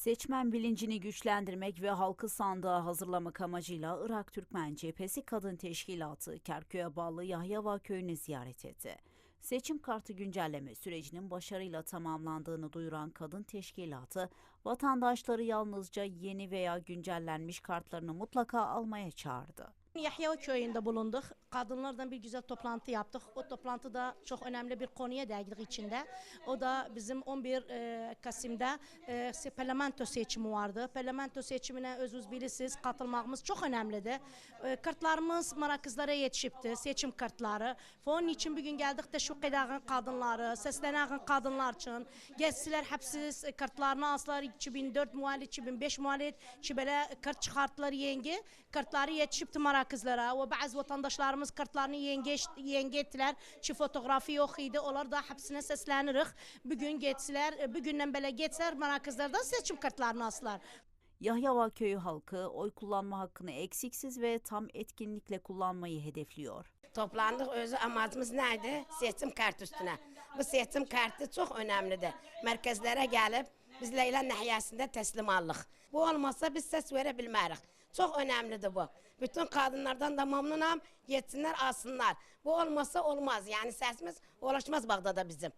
Seçmen bilincini güçlendirmek ve halkı sandığa hazırlamak amacıyla Irak Türkmen Cephesi Kadın Teşkilatı Kerkük'e bağlı Yahyava köyünü ziyaret etti. Seçim kartı güncelleme sürecinin başarıyla tamamlandığını duyuran Kadın Teşkilatı, vatandaşları yalnızca yeni veya güncellenmiş kartlarını mutlaka almaya çağırdı. Yahya köyünde bulunduk. Kadınlardan bir güzel toplantı yaptık. O toplantıda çok önemli bir konuya değindik içinde. O da bizim 11 e, Kasım'da e, parlamento seçimi vardı. Parlamento seçimine özünüz bilirsiniz katılmamız çok önemliydi. E, kartlarımız marakızlara yetişipti. Seçim kartları. Onun için bugün geldik teşvik eden kadınları, seslenen kadınlar için. Geçsiler hepsiz kartlarını alsalar 2004 muhalif, 2005 muhalif, böyle kart çıkarttılar yenge. Kartları yetişipti marakızlara ve bazı vatandaşlarımız kartlarını yenge, yenge ettiler. Çi fotoğrafı yok idi. Onlar da hepsine seslenirik. Bugün geçsiler, bugünden böyle geçsiler marakızlardan seçim kartlarını alsalar. Yahyava köyü halkı oy kullanma hakkını eksiksiz ve tam etkinlikle kullanmayı hedefliyor. Toplandık özü amacımız neydi? Seçim kartı üstüne. Bu seçim kartı çok önemlidir. Merkezlere gelip biz Leyla nahiyesinde teslim aldık. Bu olmazsa biz ses verebilmeyiz. Çok önemlidir bu. Bütün kadınlardan da memnunum. Yetsinler alsınlar. Bu olmazsa olmaz. Yani sesimiz ulaşmaz Bağdat'a bizim.